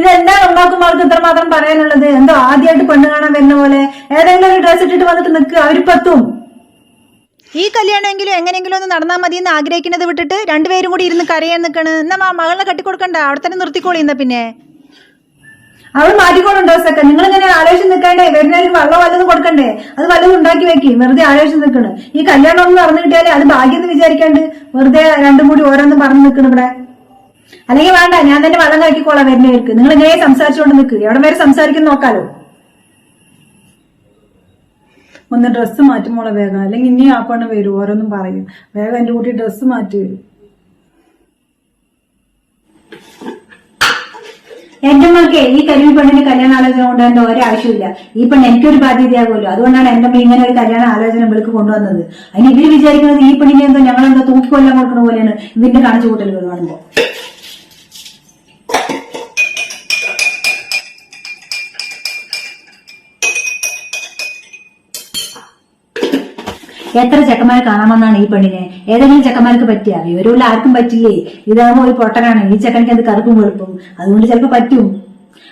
ഇതെന്താ അമ്മാക്കുമാർക്ക് ഇത്രമാത്രം പറയാനുള്ളത്? എന്തോ ആദ്യമായിട്ട് പെണ്ണ് കാണാൻ വരുന്ന പോലെ. ഏതെങ്കിലും ഒരു ഡ്രസ് ഇട്ടിട്ട് വന്നിട്ട് നിൽക്കുക അവരിപ്പത്തും. ഈ കല്യാണമെങ്കിലും എങ്ങനെയെങ്കിലും ഒന്ന് നടന്നാൽ മതി എന്ന് ആഗ്രഹിക്കുന്നത് വിട്ടിട്ട് രണ്ടുപേരും കൂടി ഇരുന്ന് കരയാൻ നിൽക്കണ്. എന്നാ മാ മകളെ കെട്ടിക്കൊടുക്കണ്ട. അവിടെ തന്നെ നിർത്തിക്കോളി എന്നാ പിന്നെ. അവൾ മാറ്റിക്കോളും ഡ്രസ്സൊക്കെ നിങ്ങൾ ഇങ്ങനെ ആലോചിച്ച് നിൽക്കണ്ടേ? വരുന്നതിന് വെള്ളം വല്ലതും കൊടുക്കണ്ടേ? അത് വല്ലതും ഉണ്ടാക്കി വെക്കി. വെറുതെ ആലോചിച്ച് നിൽക്കണ്. ഈ കല്യാണം ഒന്ന് നടന്നു കിട്ടിയാലേ അത് ഭാഗ്യം എന്ന് വിചാരിക്കാണ്ട് വെറുതെ രണ്ടും കൂടി ഓരോന്നും പറഞ്ഞു നിൽക്കണ് ഇവിടെ. അല്ലെങ്കിൽ വേണ്ട ഞാൻ തന്നെ വെള്ളം കലക്കിക്കോളാം വരുന്നവർക്ക്. നിങ്ങൾ ഇങ്ങനെ സംസാരിച്ചുകൊണ്ട് നിൽക്കുക എവിടെ വരെ സംസാരിക്കുന്ന നോക്കാലോ. ഒന്ന് ഡ്രസ്സ് മാറ്റുമ്പോളെ വേഗം. അല്ലെങ്കിൽ ഇനി ആ പെണ്ണ് വരും ഓരോന്നും പറയും. വേഗം എന്റെ കൂട്ടി ഡ്രസ്സ് മാറ്റി. എന്റെ മകൾക്ക് ഈ കരിമി പെണ്ണിന് കല്യാണ ആലോചന കൊണ്ടുവരേണ്ട ഒരാവശ്യമില്ല. ഈ പെണ്ണ് എനിക്കൊരു ബാധ്യതയാകുമല്ലോ. അതുകൊണ്ടാണ് എന്റെ അമ്മ ഇങ്ങനെ ഒരു കല്യാണ ആലോചന ഇവൾക്ക് കൊണ്ടുവന്നത്. അതിന് ഇവർ വിചാരിക്കുന്നത് ഈ പെണ്ണിനെ എന്തോ ഞങ്ങളെന്തോ തൂക്കിക്കൊല്ലാൻ കൊടുക്കുന്ന പോലെയാണ്. ഇതിന്റെ കാണിച്ചു കൂട്ടലുകൾ കാണുമ്പോ എത്ര ചെക്കന്മാരെ കാണാമെന്നാണ് ഈ പെണ്ണിനെ? ഏതെങ്കിലും ചെക്കന്മാർക്ക് പറ്റിയ? വിവരമുള്ള ആർക്കും പറ്റില്ലേ? ഇതാകുമ്പോൾ ഒരു പൊട്ടനാണ്. ഈ ചെക്കനിക്ക് അത് കറുപ്പും വെളുപ്പും? അതുകൊണ്ട് ചിലപ്പോൾ പറ്റും.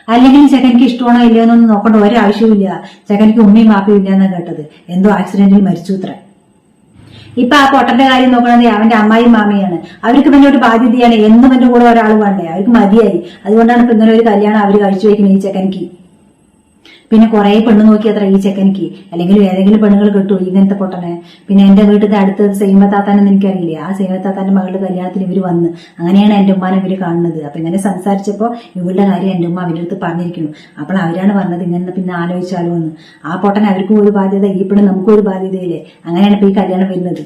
അല്ലെങ്കിൽ ചെക്കനിക്ക് ഇഷ്ടമാണോ ഇല്ലയോ എന്നൊന്നും നോക്കേണ്ട ഒരാവശ്യവുമില്ല ചെക്കനിക്ക് ഉമ്മയും മാപ്പയും ഇല്ല എന്നാ കേട്ടത്. എന്തോ ആക്സിഡന്റിൽ മരിച്ചു ഇത്ര. ഇപ്പൊ ആ പൊട്ടന്റെ കാര്യം നോക്കണത് അവന്റെ അമ്മായിയും മാമയാണ്. അവർക്ക് പിന്നെ ഒരു ബാധ്യതയാണ്. എന്നും എന്റെ കൂടെ ഒരാൾ വേണ്ടേ? അവർക്ക് മതിയായി. അതുകൊണ്ടാണ് ഇപ്പൊ ഇങ്ങനെ ഒരു കല്യാണം അവർ കഴിച്ചു വെക്കുന്നത് ഈ ചെക്കനിക്ക് പിന്നെ കുറെ പെണ്ണ് നോക്കി അത്ര ഈ ചെക്കനിക്ക്. അല്ലെങ്കിൽ ഏതെങ്കിലും പെണ്ണുങ്ങൾ കിട്ടൂ ഇങ്ങനത്തെ പൊട്ടനെ. പിന്നെ എന്റെ വീട്ടിൽ അടുത്ത് സൈമത്താത്താനെന്ന് എനിക്കറിയില്ലേ? ആ സേമത്താത്താന്റെ മകളുടെ കല്യാണത്തിന് ഇവർ വന്ന്. അങ്ങനെയാണ് എന്റെ ഉമ്മാനെ ഇവർ കാണുന്നത്. അപ്പൊ ഇങ്ങനെ സംസാരിച്ചപ്പോ ഇവളുടെ കാര്യം എന്റെ ഉമ്മ അവരുടെ പറഞ്ഞിരിക്കുന്നു. അപ്പോൾ അവരാണ് പറഞ്ഞത് ഇങ്ങനെ പിന്നെ ആലോചിച്ചാലോ എന്ന്. ആ പൊട്ടൻ അവർക്കും ഒരു ബാധ്യത ഈ പെണ്ണ് നമുക്കും ഒരു ബാധ്യതയില്ലേ? അങ്ങനെയാണ് ഇപ്പൊ ഈ കല്യാണം വരുന്നത്.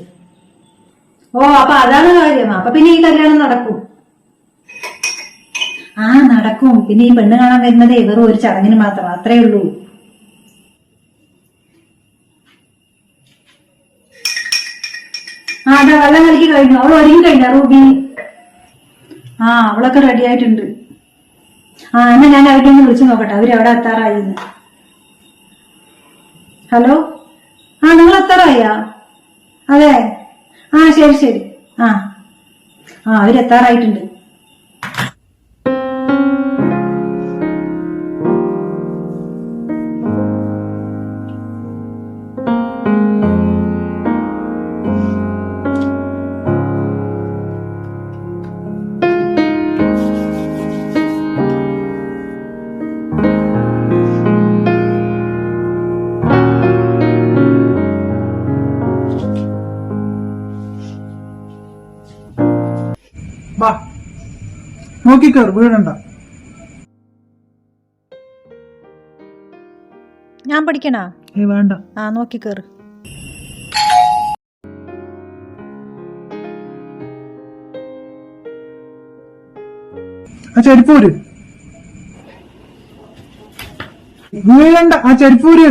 ഓ അപ്പൊ അതാണ് കാര്യം. അപ്പൊ പിന്നെ ഈ കല്യാണം നടക്കും. ആ നടക്കും. പിന്നെ ഈ പെണ്ണ് കാണാൻ വരുന്നതേ വെറും ഒരു ചടങ്ങിന് മാത്രം. അത്രേ ഉള്ളൂ. ആ അതാ വെള്ളം കലക്കി കഴിഞ്ഞു. അവൾ ഒരുങ്ങി കഴിഞ്ഞ റൂബി. ആ അവളൊക്കെ റെഡി ആയിട്ടുണ്ട്. ആ എന്നാ ഞാൻ അവരുടെ ഒന്ന് വിളിച്ചു നോക്കട്ടെ. അവർ എവിടെ എത്താറായിന്ന് ഹലോ? ആ നിങ്ങൾ എത്താറായാ? അതെ. ആ ശരി ശരി. ആ. ആ അവരെത്താറായിട്ടുണ്ട് വാ നോക്കിക്കേർ വീഴണ്ട. ഞാൻ പഠിക്കണാ? ഏ വേണ്ട. ആ നോക്കിക്കേർ ആ ചെരുപ്പൂര്. വീഴണ്ട ആ ചെരുപ്പൂര്.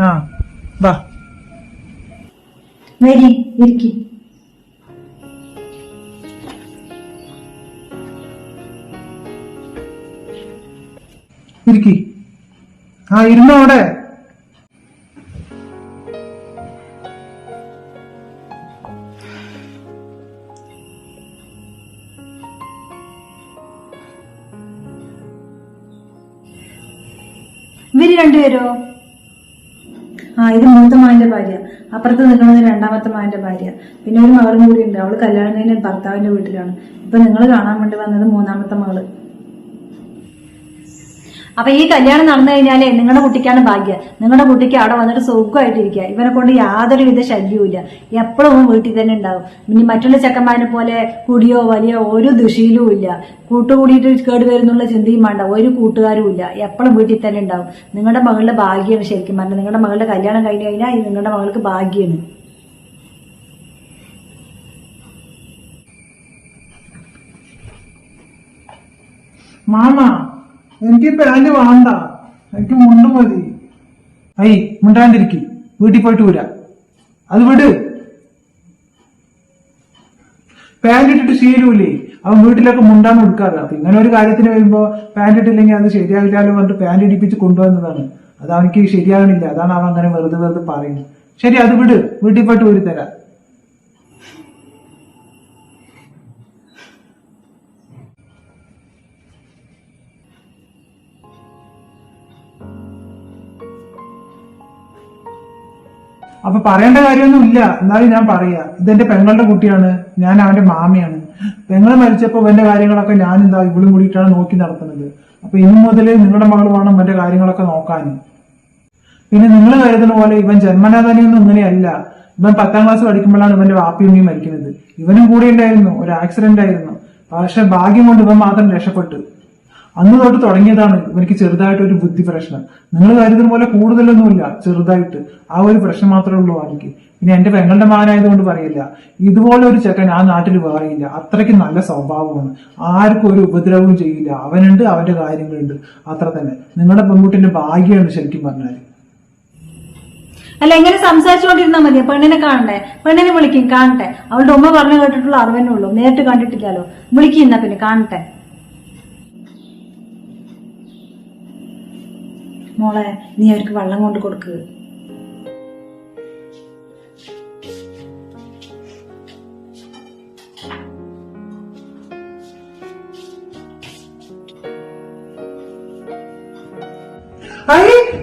ആ വാ വരി ഇരിക്കി. ഇരിക്കി. ആ ഇരുന്നോ അവിടെ? ഇവർ രണ്ടുപേരോ? ആ ഇത് മൂത്ത മാന്റെ ഭാര്യ. അപ്പുറത്ത് നിൽക്കുന്നത് രണ്ടാമത്തെ മാന്റെ ഭാര്യ. പിന്നെ ഒരു മകളും കൂടി ഉണ്ട്. അവൾ കല്യാണം കഴിഞ്ഞ ഭർത്താവിന്റെ വീട്ടിലാണ്. ഇപ്പൊ നിങ്ങൾ കാണാൻ വേണ്ടി വന്നത് മൂന്നാമത്തെ മകൾ. അപ്പൊ ഈ കല്യാണം നടന്നു കഴിഞ്ഞാലേ നിങ്ങളുടെ കുട്ടിക്കാണ് ഭാഗ്യം. നിങ്ങളുടെ കുട്ടിക്ക് അവിടെ വന്നിട്ട് സുഖമായിട്ടിരിക്കുക. ഇവനെ കൊണ്ട് യാതൊരു വിധ ശല്യവുമില്ല എപ്പോഴും വീട്ടിൽ തന്നെ ഉണ്ടാവും. ഇനി മറ്റുള്ള ചെക്കന്മാരെ പോലെ കുടിയോ വലിയ ഒരു ദുഷിയിലും ഇല്ല. കൂട്ടുകൂടിയിട്ട് കേട് വരുന്നുള്ള ചിന്തയും വേണ്ട. ഒരു കൂട്ടുകാരും ഇല്ല. എപ്പോഴും വീട്ടിൽ തന്നെ ഉണ്ടാവും. നിങ്ങളുടെ മകളുടെ ഭാഗ്യമാണ് ശരിക്കും പറഞ്ഞാൽ നിങ്ങളുടെ മകളുടെ കല്യാണം കഴിഞ്ഞു കഴിഞ്ഞാൽ നിങ്ങളുടെ മകൾക്ക് ഭാഗ്യമാണ്. മാമ എനിക്ക് പാന്റ് വേണ്ട. എനിക്ക് മുണ്ട് മതി. ഐ മുണ്ടാണ്ടിരിക്കും. വീട്ടിൽ പോയിട്ട് വരാ. അത് വിട്. പാന്റ് ഇട്ടിട്ട് ശീലൂലേ. അവൻ വീട്ടിലൊക്കെ മുണ്ടാന്ന് കൊടുക്കാറ് അപ്പൊ ഇങ്ങനെ ഒരു കാര്യത്തിന് വരുമ്പോ പാന്റ് ഇട്ടില്ലെങ്കിൽ അത് ശരിയാകില്ലാലോ പറഞ്ഞിട്ട് പാന്റ് ഇടിപ്പിച്ച് കൊണ്ടുവന്നതാണ്. അത് അവനക്ക് ശരിയാകണില്ല അതാണ് അവൻ അങ്ങനെ വെറുതെ വെറുതെ പറയുന്നത്. ശരി അത് വിട്. വീട്ടിൽ പോയിട്ട് ഊരി തരാം അപ്പൊ പറയേണ്ട കാര്യമൊന്നും ഇല്ല എന്നാലും ഞാൻ പറയാ ഇതെന്റെ പെങ്ങളുടെ കുട്ടിയാണ് ഞാൻ അവന്റെ മാമയാണ്. പെങ്ങളെ മരിച്ചപ്പോ ഇവന്റെ കാര്യങ്ങളൊക്കെ ഞാൻ എന്താ ഇവിളും കൂടിയിട്ടാണ് നോക്കി നടത്തുന്നത്. അപ്പൊ ഇനി മുതൽ നിങ്ങളുടെ മകൾ വേണം ഇവന്റെ കാര്യങ്ങളൊക്കെ നോക്കാൻ. പിന്നെ നിങ്ങൾ കരുതുന്ന പോലെ ഇവൻ ജന്മനാ ഇങ്ങനെയല്ല. ഇവൻ പത്താം ക്ലാസ് പഠിക്കുമ്പോഴാണ് ഇവന്റെ വാപ്പിയമ്മയും മരിക്കുന്നത്. ഇവനും കൂടെ ഉണ്ടായിരുന്നു ഒരു ആക്സിഡന്റ് ആയിരുന്നു. പക്ഷെ ഭാഗ്യം കൊണ്ട് ഇവൻ മാത്രം രക്ഷപ്പെട്ടു. അന്ന് തൊട്ട് തുടങ്ങിയതാണ് ഇവർക്ക് ചെറുതായിട്ട് ഒരു ബുദ്ധി പ്രശ്നം. നിങ്ങൾ കരുതുന്ന പോലെ കൂടുതലൊന്നുമില്ല ചെറുതായിട്ട്. ആ ഒരു പ്രശ്നം മാത്രമേ ഉള്ളൂ അവർക്ക് പിന്നെ എന്റെ പെങ്ങളുടെ മകനായതുകൊണ്ട് പറയില്ല. ഇതുപോലെ ഒരു ചെക്കൻ ആ നാട്ടിൽ വേറെയില്ല. അത്രയ്ക്ക് നല്ല സ്വഭാവമാണ്. ആർക്കും ഒരു ഉപദ്രവവും ചെയ്യില്ല. അവനുണ്ട് അവന്റെ കാര്യങ്ങളുണ്ട്. അത്ര തന്നെ. നിങ്ങളുടെ പെൺകുട്ടിന്റെ ഭാഗ്യമാണ് ശരിക്കും പറഞ്ഞാൽ അല്ല എങ്ങനെ സംസാരിച്ചുകൊണ്ടിരുന്നാ മതി. പെണ്ണിനെ കാണണ്ടേ? പെണ്ണിനെ വിളിക്കും കാണട്ടെ. അവളുടെ ഉമ്മ പറഞ്ഞു കേട്ടിട്ടുള്ള അറിവെന്നുള്ളൂ നേരിട്ട് കണ്ടിട്ടില്ലല്ലോ. വിളിക്കുന്ന പിന്നെ കാണട്ടെ. മോളെ നീ അവർക്ക് വെള്ളം കൊണ്ട് കൊടുക്ക്.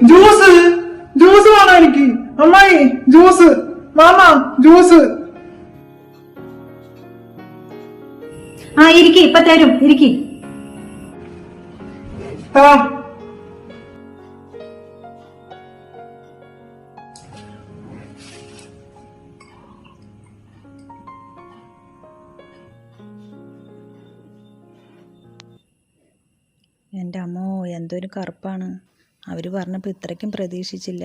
ജ്യൂസ്. ജ്യൂസ് വേണം എനിക്ക്? അമ്മായി ജ്യൂസ്. Mama juice. ആ ഇരിക്കി ഇപ്പൊ തരും ഇരിക്കി. എന്റെ അമ്മോ എന്തൊരു കറുപ്പാണ്. അവർ പറഞ്ഞപ്പോൾ ഇത്രയ്ക്കും പ്രതീക്ഷിച്ചില്ല.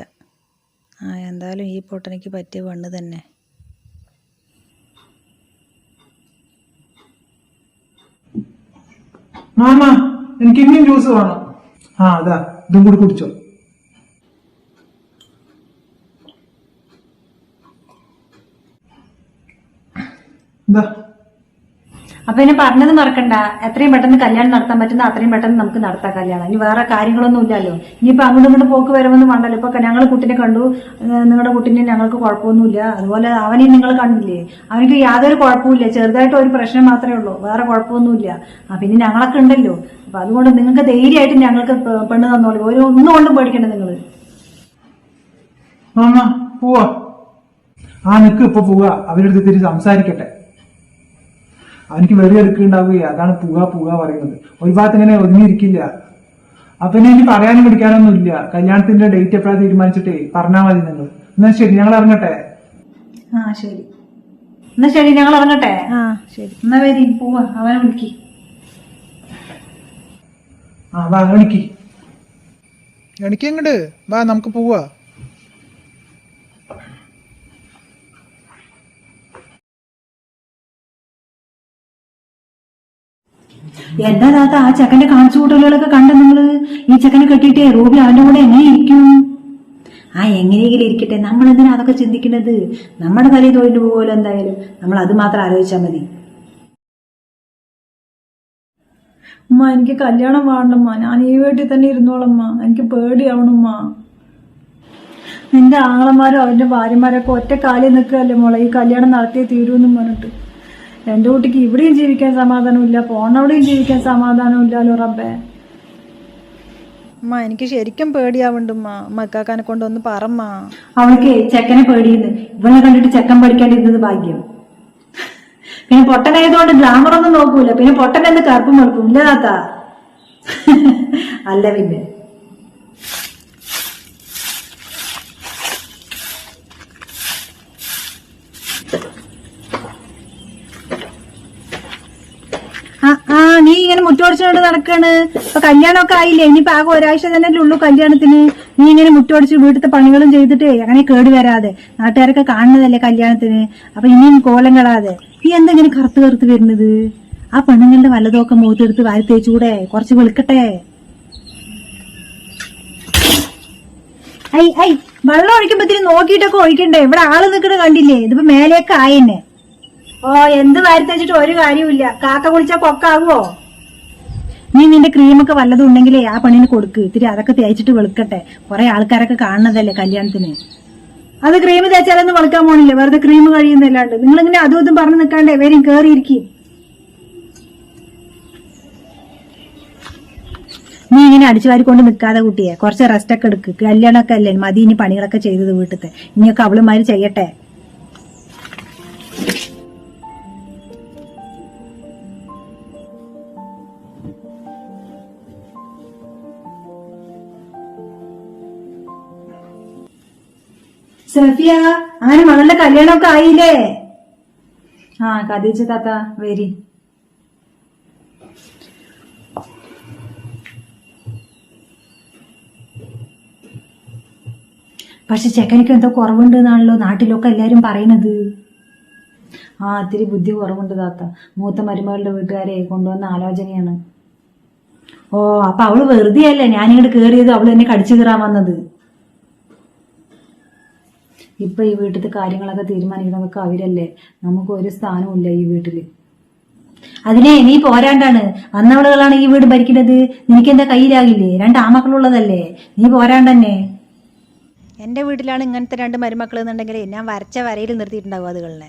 ആ എന്തായാലും ഈ പൊട്ടനയ്ക്ക് പറ്റിയ വണ്ണ് തന്നെ. മാമ എനിക്ക് ഇനിയും ജ്യൂസ് വേണം. ആ അതാ ഇതും കൂടി കുടിച്ചോ. എന്താ അപ്പൊ എന്നെ പറഞ്ഞത് മറക്കണ്ട. എത്രയും പെട്ടെന്ന് കല്യാണം നടത്താൻ പറ്റുന്ന അത്രയും പെട്ടെന്ന് നമുക്ക് നടത്താം കല്യാണം. ഇനി വേറെ കാര്യങ്ങളൊന്നും ഇല്ലല്ലോ. ഇനിയിപ്പോ അങ്ങോട്ടും ഇങ്ങോട്ട് പോക്ക് വരുമെന്ന് വേണ്ടല്ലോ. ഇപ്പൊ ഞങ്ങൾ കുട്ടിനെ കണ്ടു. നിങ്ങളുടെ കുട്ടിനെ ഞങ്ങൾക്ക് കുഴപ്പമൊന്നുമില്ല അതുപോലെ അവനെ നിങ്ങൾ കണ്ടില്ലേ? അവനിക്ക് യാതൊരു കുഴപ്പമില്ല ചെറുതായിട്ട് ഒരു പ്രശ്നം മാത്രമേ ഉള്ളൂ. വേറെ കുഴപ്പമൊന്നുമില്ല ആ പിന്നെ ഞങ്ങളൊക്കെ ഉണ്ടല്ലോ. അപ്പൊ അതുകൊണ്ട് നിങ്ങൾക്ക് ധൈര്യമായിട്ട് ഞങ്ങൾക്ക് പെണ്ണ് തന്നോളൂ. ഒരു ഒന്നും കൊണ്ടും പേടിക്കണ്ട പോവാ. ആ നിക്ക് ഇപ്പൊ പോവാ. അവരുടെ അടുത്ത് തിരി സംസാരിക്കട്ടെ. അവനിക്ക് വെറി എടുക്കുന്നുണ്ടാവുകയെ അതാണ് പുക പുക പറയുന്നത്. ഒരു ഭാഗത്ത് ഇങ്ങനെ ഒതുങ്ങിയിരിക്കില്ല. അപ്പൊ ഇനി പറയാനും പിടിക്കാനൊന്നും ഇല്ല കല്യാണത്തിന്റെ ഡേറ്റ് എപ്പോഴാ തീരുമാനിച്ചിട്ടേ? പറഞ്ഞാൽ മതി നിങ്ങൾ. എന്നാ ശരി ഞങ്ങൾ ഇറങ്ങട്ടെ? ആ ശരി. എന്നാ ശരി ഞങ്ങൾ ഇറങ്ങട്ടെ? ആ ശരി. എന്നാ വരി പോവാ. അവനെ വിളിക്കി. ആ വാ വിളിക്കി. എനിക്ക് വാ നമുക്ക് പോവാ. എന്താ താത്ത ആ ചെക്കന്റെ കാണിച്ചു കൂട്ടലുകളൊക്കെ കണ്ട നിങ്ങൾ ഈ ചെക്കനെ കെട്ടിയിട്ടേ റൂബി അവന്റെ കൂടെ എങ്ങനെ ഇരിക്കും ആ എങ്ങനെയെങ്കിലും ഇരിക്കട്ടെ. നമ്മൾ എന്തിനാ അതൊക്കെ ചിന്തിക്കുന്നത്? നമ്മുടെ തലയിൽ തൊഴിൽ പോകുമല്ലോ എന്തായാലും. നമ്മൾ അത് മാത്രം ആലോചിച്ചാൽ മതി. ഉമ്മ എനിക്ക് കല്യാണം വേണ്ടമ്മ ഞാൻ ഈ വീട്ടിൽ തന്നെ ഇരുന്നോളമ്മ എനിക്ക് പേടിയാവണമ്മ നിന്റെ ആങ്ങളമാരും അവന്റെ ഭാര്യമാരൊക്കെ ഒറ്റ കാലിൽ നിൽക്കുകയല്ലേ മോളെ? ഈ കല്യാണം നടത്തിയേ തീരുമെന്നും പറഞ്ഞിട്ട്. എന്റെ കുട്ടിക്ക് ഇവിടെയും ജീവിക്കാൻ സമാധാനമില്ല പോണവിടെയും ജീവിക്കാൻ സമാധാനമില്ലല്ലോ റബ്ബേ. അമ്മ എനിക്ക് ശരിക്കും പേടിയാവുന്നുണ്ട് മക്കാക്കാനെ കൊണ്ടൊന്ന് പറമ്മ. അവൾക്ക് ചെക്കനെ പേടിയുന്നു ഇവളെ കണ്ടിട്ട് ചെക്കൻ പഠിക്കാണ്ടിരുന്നത് ഭാഗ്യം. പിന്നെ പൊട്ടനായതുകൊണ്ട് ഗ്ലാമർ ഒന്നും നോക്കൂല. പിന്നെ പൊട്ടനെന്ന് കറുപ്പും വെളുപ്പും ഇല്ല താത്ത. അല്ല പിന്നെ ആ ആ നീ ഇങ്ങനെ മുറ്റോടിച്ചോണ്ട് നടക്കാണ്. ഇപ്പൊ കല്യാണമൊക്കെ ആയില്ലേ? ഇനിയിപ്പോ ആകെ ഒരാഴ്ച തന്നെ ഉള്ളൂ കല്യാണത്തിന്. നീ ഇങ്ങനെ മുറ്റോടിച്ച് വീട്ടിലത്തെ പണികളും ചെയ്തിട്ട് അങ്ങനെ കേടി വരാതെ. നാട്ടുകാരൊക്കെ കാണുന്നതല്ലേ കല്യാണത്തിന്. അപ്പൊ ഇനിയും കോലം കളാതെ നീ എന്താ ഇങ്ങനെ കറുത്ത് കറുത്ത് വരുന്നത്? ആ പെണ്ണുങ്ങളുടെ വല്ലതൊക്കെ മുഖത്തെടുത്ത് വാരി തേച്ചുകൂടെ? കുറച്ച് വെളുക്കട്ടെ. ഐ ഐ വെള്ളം ഒഴിക്കുമ്പത്തിന് നോക്കിയിട്ടൊക്കെ ഒഴിക്കണ്ടേ? ഇവിടെ ആൾ നിൽക്കണ കണ്ടില്ലേ? ഇതിപ്പോ മേലേക്ക് ആയെന്നെ. ഓ എന്ത് വാരിത്തച്ചിട്ട് ഒരു കാര്യമില്ല കാക്ക കുളിച്ചാ കൊക്കാകുവോ നീ നിന്റെ ക്രീമൊക്കെ വല്ലതും ഉണ്ടെങ്കിലേ ആ പെണ്ണിന് കൊടുക്ക്. ഇത്തിരി അതൊക്കെ തേച്ചിട്ട് വെളുക്കട്ടെ. കുറെ ആൾക്കാരൊക്കെ കാണുന്നതല്ലേ കല്യാണത്തിന്. അത് ക്രീം തേച്ചാലൊന്നും വെളുക്കാൻ പോണില്ല. വെറുതെ ക്രീം കഴിയുന്നില്ലാണ്ട്. നിങ്ങൾ ഇങ്ങനെ അതും ഇതും പറഞ്ഞു നിൽക്കാണ്ടേ വേരും കേറിയിരിക്കും. നീ ഇങ്ങനെ അടിച്ചു വാരിക്കൊണ്ട് നിൽക്കാതെ കുട്ടിയെ. കുറച്ച് റെസ്റ്റ് ഒക്കെ എടുക്ക്. കല്യാണമൊക്കെ അല്ലേ? മതി ഇനി പണികളൊക്കെ ചെയ്തത് വീട്ടിലത്തെ ഇനിയൊക്കെ അവളുമാര് ചെയ്യട്ടെ. സഫിയ അങ്ങനെ മകളുടെ കല്യാണമൊക്കെ ആയില്ലേ? ആ കഥിച്ച താത്ത വരി. പക്ഷെ ചെക്കനിക്ക് എന്തോ കുറവുണ്ട് എന്നാണല്ലോ നാട്ടിലൊക്കെ എല്ലാരും പറയണത് ആ ഇത്തിരി ബുദ്ധി കുറവുണ്ട് താത്ത. മൂത്ത മരുമകളുടെ വീട്ടുകാരെ കൊണ്ടുവന്ന ആലോചനയാണ്. ഓ അപ്പൊ അവൾ വെറുതെ അല്ല ഞാനിങ്ങോട്ട് കേറിയത്? അവൾ എന്നെ കടിച്ചു കീറാൻ വന്നത്. ഇപ്പൊ ഈ വീട്ടിലത്തെ കാര്യങ്ങളൊക്കെ തീരുമാനിക്കണതൊക്കെ അവരല്ലേ? നമുക്ക് ഒരു സ്ഥാനവും ഈ വീട്ടിൽ. അതിനെ നീ പോരാണ്ടാണ്. വന്നവളുകളാണ് ഈ വീട് ഭരിക്കുന്നത് നിനക്കെന്താ കയ്യിലാകില്ലേ? രണ്ട് ആമക്കളുള്ളതല്ലേ നീ പോരാണ്ടന്നെ എന്റെ വീട്ടിലാണ് ഇങ്ങനത്തെ രണ്ട് മരുമക്കൾ എന്നുണ്ടെങ്കിൽ ഞാൻ വരച്ച വരയിൽ നിർത്തിയിട്ടുണ്ടാവും അതുകളിനെ.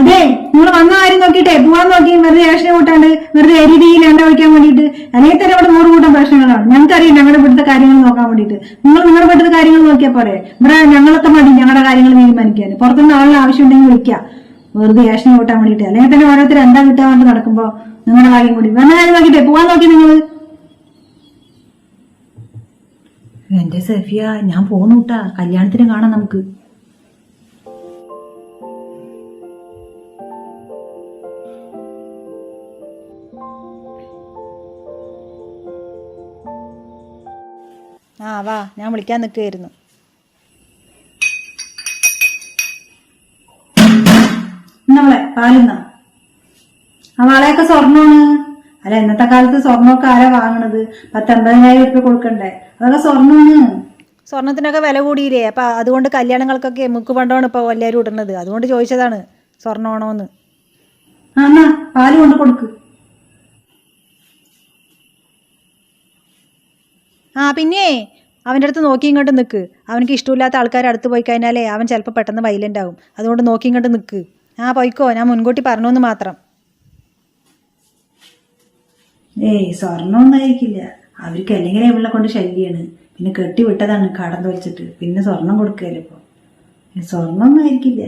അതെ നിങ്ങൾ വന്ന കാര്യം നോക്കിട്ടെ പോവാൻ നോക്കി വെറുതെ ഏഷനെ കൂട്ടാണ്ട് വെറുതെ അരിതിയിൽ എണ്ണ ഒഴിക്കാൻ വേണ്ടിയിട്ട്. അല്ലെങ്കിൽ തന്നെ ഇവിടെ നൂറ് കൂട്ടം പ്രശ്നങ്ങളാണ്. ഞങ്ങൾക്കറിയാം ഞങ്ങളുടെ ഇവിടുത്തെ കാര്യങ്ങൾ നോക്കാൻ വേണ്ടിയിട്ട്. നിങ്ങൾ നിങ്ങളുടെ ഇവിടുത്തെ കാര്യങ്ങൾ നോക്കിയാൽ പോരെ. ഇവിടെ ഞങ്ങളൊക്കെ മതി ഞങ്ങളുടെ കാര്യങ്ങൾ തീരുമാനിക്കാൻ. പുറത്തുനിന്ന് ആളുടെ ആവശ്യം ഉണ്ടെങ്കിൽ വിളിക്കാം. വെറുതെ ഏഷനെ കൂട്ടാൻ വേണ്ടിയിട്ട്. അല്ലെങ്കിൽ തന്നെ ഓരോരുത്തർ എന്താ കിട്ടാൻ വേണ്ടി നടക്കുമ്പോ നിങ്ങളുടെ കാര്യം കൂടി. വന്ന കാര്യം നോക്കിട്ടെ പോവാൻ നോക്കി നിങ്ങൾ എന്റെ സഫിയ ഞാൻ കൂട്ടാ കല്യാണത്തിന് കാണാം നമുക്ക്. ആ വാ ഞാൻ വിളിക്കാൻ നിൽക്കുകയായിരുന്നു. നമ്മളെ പാലുന്ന. ആ വളയൊക്കെ സ്വർണമാണ്. അല്ല ഇന്നത്തെ കാലത്ത് സ്വർണമൊക്കെ ആരാ വാങ്ങണത്? പത്തൊമ്പതിനായിരം ഉറുപ്പ്യ കൊടുക്കണ്ടേ? അതൊക്കെ സ്വർണമാണ്. സ്വർണത്തിനൊക്കെ വില കൂടിയില്ലേ? അപ്പം അതുകൊണ്ട് കല്യാണങ്ങൾക്കൊക്കെ മുക്ക് പണ്ടമാണ് ഇപ്പോൾ എല്ലാവരും ഇടുന്നത്. അതുകൊണ്ട് ചോദിച്ചതാണ് സ്വർണമാണോന്ന്. ആ എന്നാ പാൽ കൊണ്ട് കൊടുക്ക്. ആ പിന്നെ അവന്റെ അടുത്ത് നോക്കി ഇങ്ങോട്ട് നിൽക്ക് അവനക്ക് ഇഷ്ടമില്ലാത്ത ആൾക്കാർ അടുത്ത് പോയി കഴിഞ്ഞാലേ അവൻ ചിലപ്പോൾ പെട്ടെന്ന് വൈലന്റ് അതുകൊണ്ട് നോക്കി ഇങ്ങോട്ട് നിൽക്ക് ആ പോയിക്കോ. ഞാൻ മുൻകൂട്ടി പറഞ്ഞോന്ന് മാത്രം. ഏയ് സ്വർണമൊന്നും ആയിരിക്കില്ല. അവർക്ക് അല്ലെങ്കിൽ ഇവളെ കൊണ്ട് ശല്യാണ്. പിന്നെ കെട്ടി വിട്ടതാണ് കടം വെച്ചിട്ട് പിന്നെ സ്വർണം കൊടുക്കുകയല്ലേ ഇപ്പോൾ സ്വർണമൊന്നും ആയിരിക്കില്ല.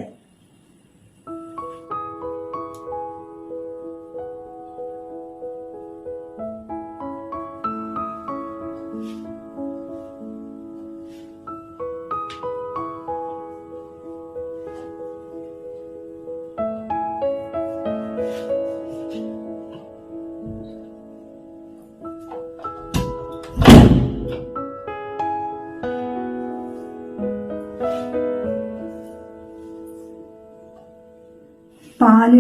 പാൽ